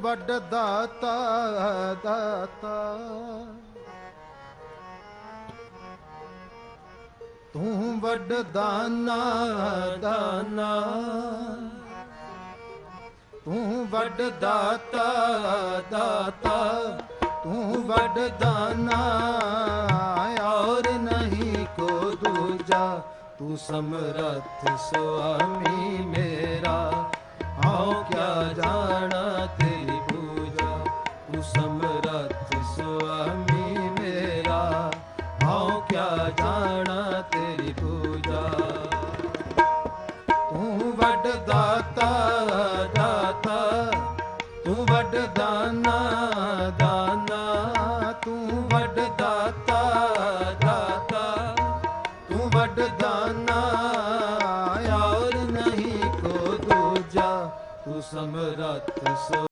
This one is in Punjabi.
ਤੂੰ ਵੱਡ ਦਾਤਾ ਦਾਤਾ। ਤੂੰ ਵੱਡ ਦਾਨਾ ਦਾਨਾ। ਤੂੰ ਵੱਡ ਦਾਤਾ ਦਾਤਾ। ਤੂੰ ਵੱਡ ਦਾਨਾ, ਔਰ ਨਹੀਂ ਕੋ ਦੂਜਾ। ਤੂੰ ਸਮਰੱਥ ਸੁਆਮੀ ਮੇਰਾ। ਹਉ ਕਿਆ ਜਾਣਾ ਸਮਰੱਥ ਸੁਆਮੀ ਮੇਰਾ ਹਉ ਕਿਆ ਜਾਣਾ ਤੇਰੀ ਪੂਜਾ ਤੂੰ ਵੱਡ ਦਾਤਾ ਦਾਤਾ ਤੂੰ ਵੱਡ ਦਾਨਾ ਦਾਨਾ ਤੂੰ ਵੱਡ ਦਾਤਾ ਦਾਤਾ ਤੂੰ ਵੱਡ ਦਾਨਾ ਔਰ ਨਹੀਂ ਕੋ ਦੂਜਾ ਤੂੰ ਸਮਰੱਥ